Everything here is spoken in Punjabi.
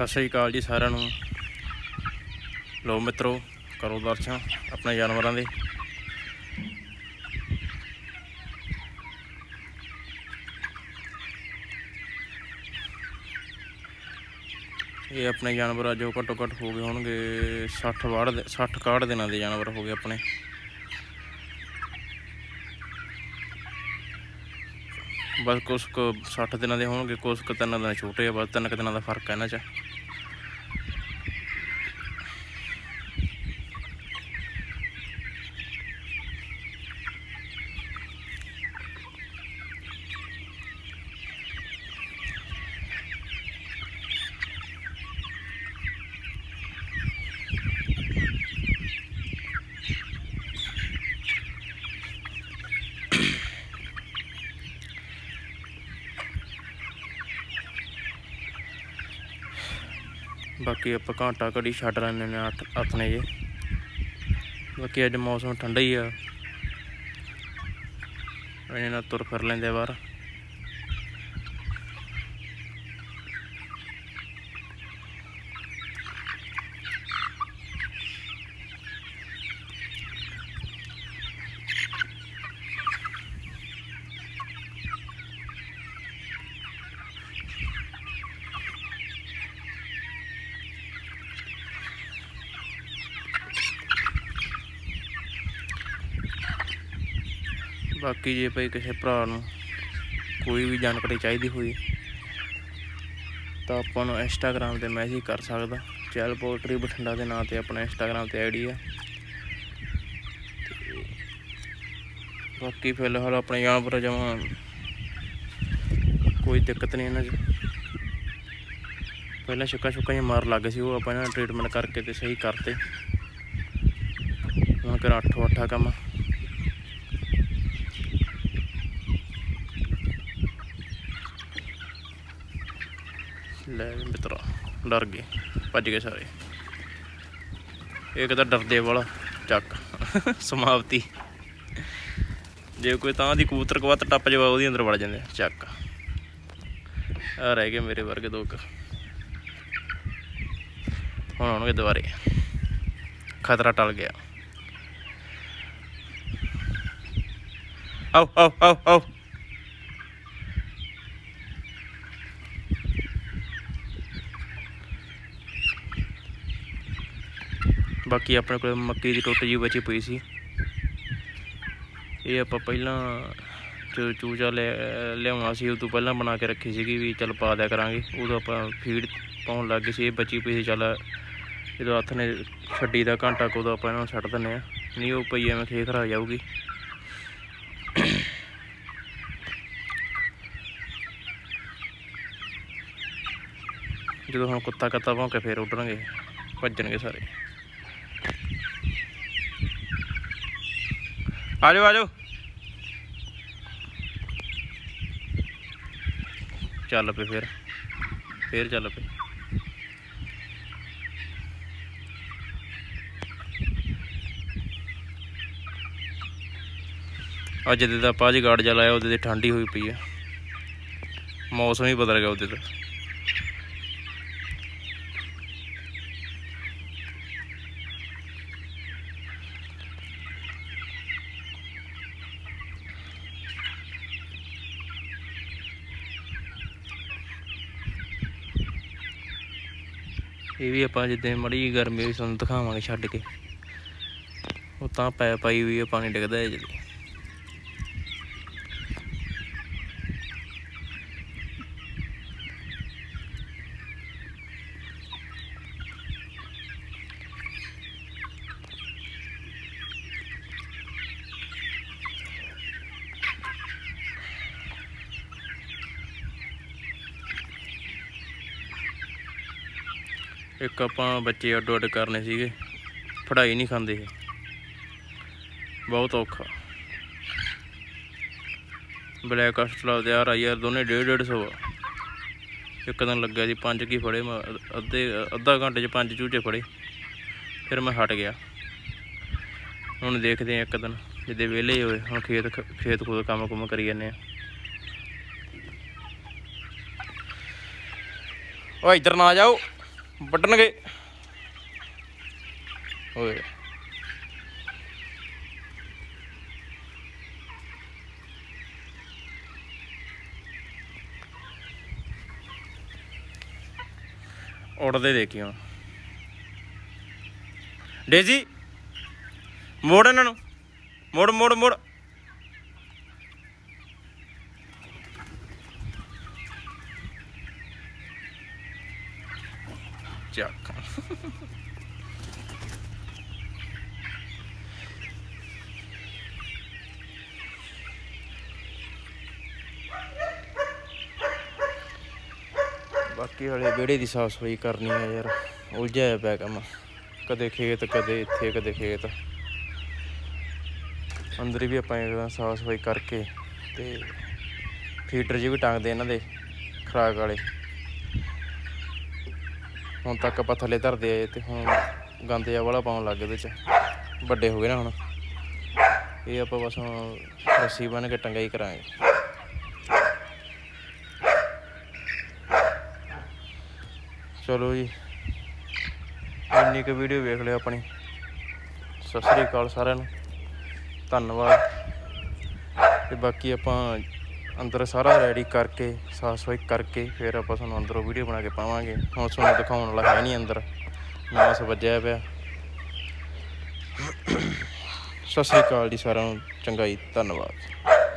ਸਤਿ ਸ੍ਰੀ ਅਕਾਲ ਜੀ ਸਾਰਿਆਂ ਨੂੰ। ਲੋ ਮਿੱਤਰੋ, ਕਰੋ ਦਰਸ਼ਨ ਆਪਣੇ ਜਾਨਵਰਾਂ ਦੇ। ਇਹ ਆਪਣੇ ਜਾਨਵਰ ਆ ਜੋ ਘੱਟੋ ਘੱਟ ਹੋ ਗਏ ਹੋਣਗੇ 60 ਵਾੜ ਦੇ 60 61 ਦਿਨਾਂ ਦੇ ਜਾਨਵਰ ਹੋ ਗਏ ਆਪਣੇ। ਬਸ ਕੁਛ ਕੁ 60 ਦਿਨਾਂ ਦੇ ਹੋਣਗੇ, ਕੁਛ ਕੁ ਤਿੰਨ ਦਿਨ ਛੋਟੇ ਆ, ਬਸ ਤਿੰਨ ਕੁ ਦਿਨਾਂ ਦਾ ਫ਼ਰਕ ਹੈ ਇਹਨਾਂ 'ਚ। ਬਾਕੀ ਆਪਾਂ ਘੰਟਾ ਘੜੀ ਛੱਡ ਲੈਂਦੇ ਨੇ ਅੱਠ ਅੱਠ ਨੇ ਜੇ। ਬਾਕੀ ਅੱਜ ਮੌਸਮ ਠੰਡਾ ਹੀ ਆ। ਇਹਨਾਂ ਨਾਲ ਤੁਰ ਫਿਰ ਲੈਂਦੇ ਆ ਬਾਹਰ। ਬਾਕੀ ਜੇ ਭਾਈ ਕਿਸੇ ਭਰਾ ਨੂੰ ਕੋਈ ਵੀ ਜਾਣਕਾਰੀ ਚਾਹੀਦੀ ਹੋਈ, ਤਾਂ ਆਪਾਂ ਨੂੰ ਇੰਸਟਾਗ੍ਰam ਤੇ ਮੈਸੇਜ ਕਰ ਸਕਦਾ। ਚੈਲ ਪੋਲਟਰੀ ਬਠਿੰਡਾ ਦੇ ਨਾਂ ਤੇ ਆਪਣਾ ਇੰਸਟਾਗ੍ਰam ਤੇ ਆਈਡੀ ਆ। ਤੇ ਬਾਕੀ ਫਿਲਹਾਲ ਆਪਣੇ ਜਾਨਵਰ ਜਮਾਂ ਕੋਈ ਦਿੱਕਤ ਨਹੀਂ ਇਹਨਾਂ 'ਚ। ਪਹਿਲਾਂ ਛੱਕਾ ਛੁੱਕਾ ਜਿਹਾ ਮਾਰ ਲੱਗ ਸੀ, ਉਹ ਆਪਾਂ ਇਹਨਾਂ ਟ੍ਰੀਟਮੈਂਟ ਕਰਕੇ ਤੇ ਸਹੀ ਕਰਤੇ। ਹੁਣ ਕਰ 8 ਅੱਠਾ ਕੰਮ। ਲੈ ਮਿੱਤਰਾ, ਡਰ ਗਏ, ਭੱਜ ਗਏ ਸਾਰੇ। ਇੱਕ ਤਾਂ ਡਰਦੇ ਵਾਲਾ ਚੱਕ, ਸਮਾਪਤੀ। ਜੇ ਕੋਈ ਤਾਂ ਦੀ ਕਬੂਤਰ ਕਵਤ ਟੱਪ ਜਾਵਾ, ਉਹਦੇ ਅੰਦਰ ਵੜ ਜਾਂਦੇ ਚੱਕ। ਆ ਰਹਿ ਗਏ ਮੇਰੇ ਵਰਗੇ ਦੋ ਕੁ ਹੁਣ ਆਉਣਗੇ ਦੁਬਾਰੇ। ਖਤਰਾ ਟਲ ਗਿਆ। ਆਓ ਆਓ ਆਓ ਆਓ। ਬਾਕੀ ਆਪਣੇ ਕੋਲ ਮੱਕੀ ਦੀ ਟੁੱਟ ਜੀ ਬਚੀ ਪਈ ਸੀ। ਇਹ ਆਪਾਂ ਪਹਿਲਾਂ ਜੋ ਚੂਚਾ ਲੈ, ਲਿਆਉਣਾ ਸੀ ਉਹ ਤੋਂ ਪਹਿਲਾਂ ਬਣਾ ਕੇ ਰੱਖੀ ਸੀਗੀ ਵੀ ਚੱਲ ਪਾ ਦਿਆ ਕਰਾਂਗੇ। ਉਦੋਂ ਆਪਾਂ ਫੀਡ ਪਾਉਣ ਲੱਗ ਗਏ ਸੀ, ਇਹ ਬਚੀ ਪਈ ਸੀ, ਚੱਲ ਜਦੋਂ ਹੱਥ ਨੇ ਛੱਡੀ ਦਾ ਘੰਟਾ ਕੁ ਆਪਾਂ ਇਹਨਾਂ ਨੂੰ ਛੱਡ ਦਿੰਨੇ ਆ ਨਹੀਂ, ਉਹ ਪਈ ਐਵੇਂ ਖੇ ਆ ਜਾਊਗੀ। ਜਦੋਂ ਹੁਣ ਕੁੱਤਾ ਕੱਤਾ ਭੌਂਕੇ ਫੇਰ ਉੱਡਣਗੇ, ਭੱਜਣਗੇ ਸਾਰੇ। ਆਜੋ ਆਜੋ। ਚੱਲ ਪਏ ਫਿਰ। ਫੇਰ ਚੱਲ ਪਏ। ਅੱਜ ਦੇ ਦਾ ਪਾਜ ਗਾਰਡ ਜਾ ਲਾਇਆ, ਉਹਦੇ ਤੇ ਠੰਡੀ ਹੋਈ ਪਈ ਆ। ਮੌਸਮ ਹੀ ਬਦਲ ਗਿਆ ਉਹਦੇ ਤੇ। ਇਹ ਵੀ ਆਪਾਂ ਜਿੱਦਾਂ ਮੜੀ ਜਿਹੀ ਗਰਮੀ ਹੋਈ, ਤੁਹਾਨੂੰ ਦਿਖਾਵਾਂਗੇ ਛੱਡ ਕੇ। ਉਹ ਤਾਂ ਪੈ ਪਾਈ ਹੋਈ ਹੈ ਪਾਣੀ ਡਿੱਗਦਾ ਹੈ ਜਦੋਂ ਇੱਕ ਆਪਾਂ ਬੱਚੇ ਅੱਡੋ ਅੱਡ ਕਰਨੇ ਸੀਗੇ। ਪੜ੍ਹਾਈ ਨਹੀਂ ਖਾਂਦੇ ਇਹ। ਬਹੁਤ ਔਖਾ। ਬਲੈਕ ਕਸਟਲਾ ਤੇ ਆ ਰਹੀ ਯਾਰ, ਦੋਨੇ 1.5 150 ਆ। ਇੱਕ ਦਿਨ ਲੱਗਿਆ ਸੀ ਪੰਜ ਕੀ ਫੜੇ, ਮੈਂ ਅੱਧੇ, ਅੱਧਾ ਘੰਟੇ ਚ ਪੰਜ ਚੂਚੇ ਫੜੇ। ਫਿਰ ਮੈਂ ਹਟ ਗਿਆ। ਹੁਣ ਦੇਖਦੇ ਆ ਇੱਕ ਦਿਨ, ਜਿੱਦੇ ਵਿਹਲੇ ਹੋਏ, ਹੁਣ ਖੇਤ ਖੇਤ ਖੂਤ ਕੰਮ ਕੁਮ ਕਰੀ ਜਾਂਦੇ ਆ ਓ ਇੱਧਰ ਨਾ ਜਾਓ। ਵੱਢਣਗੇ। ਓਏ। ਉੜਦੇ ਦੇਖਿਓ। ਡੇਜੀ ਮੋੜ ਇਹਨਾਂ ਨੂੰ। ਮੋੜ ਮੋੜ ਮੋੜ। ਚੱਕ ਬਾਕੀ ਹਲੇ ਵਿਹੜੇ ਦੀ ਸਾਫ਼ ਸਫ਼ਾਈ ਕਰਨੀ ਹੈ ਯਾਰ। ਉਲਝਿਆ ਹੋਇਆ ਪਿਆ ਕੰਮ। ਕਦੇ ਖੇਤ, ਕਦੇ ਇੱਥੇ, ਕਦੇ ਖੇਤ। ਅੰਦਰ ਵੀ ਆਪਾਂ ਇਹਦਾ ਸਾਫ਼ ਸਫ਼ਾਈ ਕਰਕੇ ਤੇ ਫੀਡਰ ਜੀ ਵੀ ਟੰਗਦੇ ਇਹਨਾਂ ਦੇ, ਖਰਾਕ ਵਾਲੇ। ਹੁਣ ਤੱਕ ਆਪਾਂ ਥੱਲੇ ਧਰਦੇ ਆਏ ਤੇ ਹੁਣ ਗੰਦ ਆ ਵਾਲਾ ਪਾਉਣ ਲੱਗ ਗਏ ਇਹਦੇ ਚ ਵੱਡੇ ਹੋ ਗਏ ਨਾ ਹੁਣ। ਇਹ ਆਪਾਂ ਬਸ ਹੁਣ ਰੱਸੀ ਬੰਨ ਕੇ ਟੰਗਾਈ ਕਰਾਂਗੇ। ਚਲੋ ਜੀ। ਇੰਨੀ ਕੁ ਵੀਡੀਓ ਵੇਖ ਲਿਓ ਆਪਣੀ। ਸਤਿ ਸ੍ਰੀ ਅਕਾਲ ਸਾਰਿਆਂ ਨੂੰ। ਧੰਨਵਾਦ। ਤੇ ਬਾਕੀ ਆਪਾਂ ਅੰਦਰ ਸਾਰਾ ਰੈਡੀ ਕਰਕੇ ਸਾਫ਼ ਸਫ਼ਾਈ ਕਰਕੇ, ਫਿਰ ਆਪਾਂ ਤੁਹਾਨੂੰ ਅੰਦਰੋਂ ਵੀਡੀਓ ਬਣਾ ਕੇ ਪਾਵਾਂਗੇ। ਹੁਣ ਤੁਹਾਨੂੰ ਦਿਖਾਉਣ ਵਾਲਾ ਹੈ ਨਹੀਂ ਅੰਦਰ। ਨਵਾਂ ਸ ਵੱਜਿਆ ਪਿਆ। ਸਤਿ ਸ੍ਰੀ ਅਕਾਲ ਜੀ ਸਾਰਿਆਂ ਨੂੰ। ਚੰਗਾ ਜੀ, ਧੰਨਵਾਦ।